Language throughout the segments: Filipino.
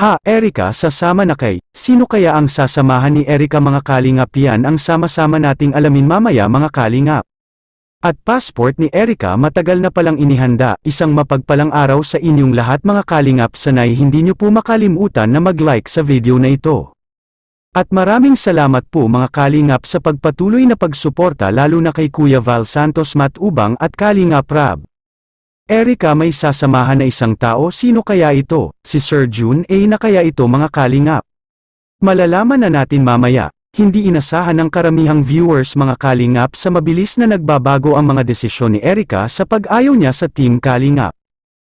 Ha, Erika, sasama na kay. Sino kaya ang sasamahan ni Erika mga kalingap yan ang sama-sama nating alamin mamaya mga kalingap. At passport ni Erika matagal na palang inihanda, isang mapagpalang araw sa inyong lahat mga kalingap sanay hindi nyo po makalimutan na mag-like sa video na ito. At maraming salamat po mga kalingap sa pagpatuloy na pagsuporta lalo na kay Kuya Val Santos Matubang at Kalingap Rab. Erika may sasamahan na isang tao sino kaya ito, si Sir June A na kaya ito mga kalingap. Malalaman na natin mamaya, hindi inasahan ng karamihang viewers mga kalingap sa mabilis na nagbabago ang mga desisyon ni Erika sa pag-ayaw niya sa Team Kalingap.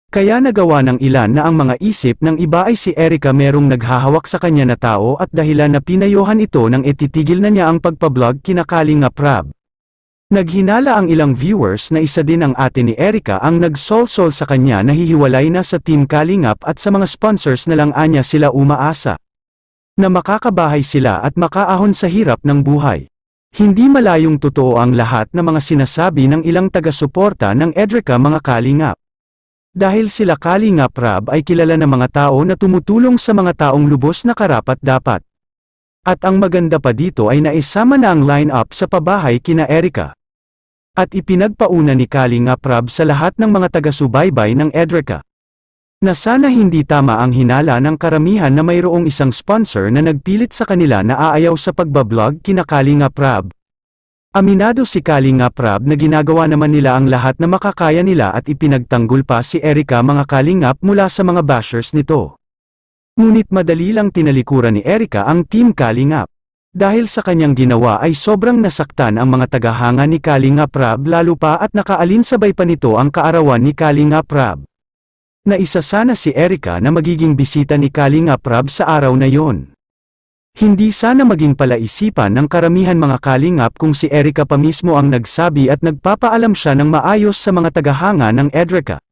Kaya nagawa ng ilan na ang mga isip ng iba ay si Erika merong naghahawak sa kanya na tao at dahilan na pinayuhan ito nang ititigil na niya ang pagpablog kina Kalingap Rab. Naghinala ang ilang viewers na isa din ang ate ni Erika ang nagsolsol sa kanya na hihiwalay na sa Team Kalingap at sa mga sponsors na lang anya sila umaasa. Na makakabahay sila at makaahon sa hirap ng buhay. Hindi malayong totoo ang lahat ng mga sinasabi ng ilang taga-suporta ng Edrica mga Kalingap. Dahil sila Kalingap Rab ay kilala ng mga tao na tumutulong sa mga taong lubos na karapat-dapat. At ang maganda pa dito ay naisama na ang line-up sa pabahay kina Erika. At ipinagpauna ni Kalingap Rab sa lahat ng mga taga-subaybay ng Edrica. Na sana hindi tama ang hinala ng karamihan na mayroong isang sponsor na nagpilit sa kanila na aayaw sa pagbablog kina Kalingap Rab. Aminado si Kalingap Rab na ginagawa naman nila ang lahat na makakaya nila at ipinagtanggol pa si Erika mga Kalingap mula sa mga bashers nito. Ngunit madali lang tinalikuran ni Erika ang Team Kalingap. Dahil sa kanyang ginawa ay sobrang nasaktan ang mga tagahanga ni Kalingap Rab lalo pa at nakaalin sabay pa nito ang kaarawan ni Kalingap Rab. Na isa sana si Erika na magiging bisita ni Kalingap Rab sa araw na yon. Hindi sana maging palaisipan ng karamihan mga Kalingap kung si Erika pa mismo ang nagsabi at nagpapaalam siya ng maayos sa mga tagahanga ng Edrica.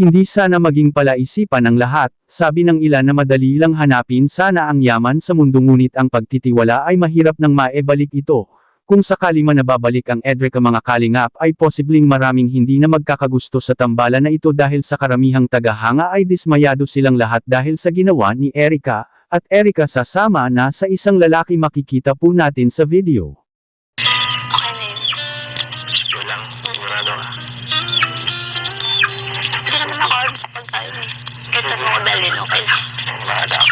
Hindi sana maging palaisipan ng lahat, sabi ng ilan na madali lang hanapin sana ang yaman sa mundo ngunit ang pagtitiwala ay mahirap nang maebalik ito. Kung sakali man nababalik ang Edrica mga kalingap ay posibleng maraming hindi na magkakagusto sa tambalan na ito dahil sa karamihang tagahanga ay dismayado silang lahat dahil sa ginawa ni Erika, at Erika sasama na sa isang lalaki makikita po natin sa video. Kahit ko dalhin, okay lang. Bahala.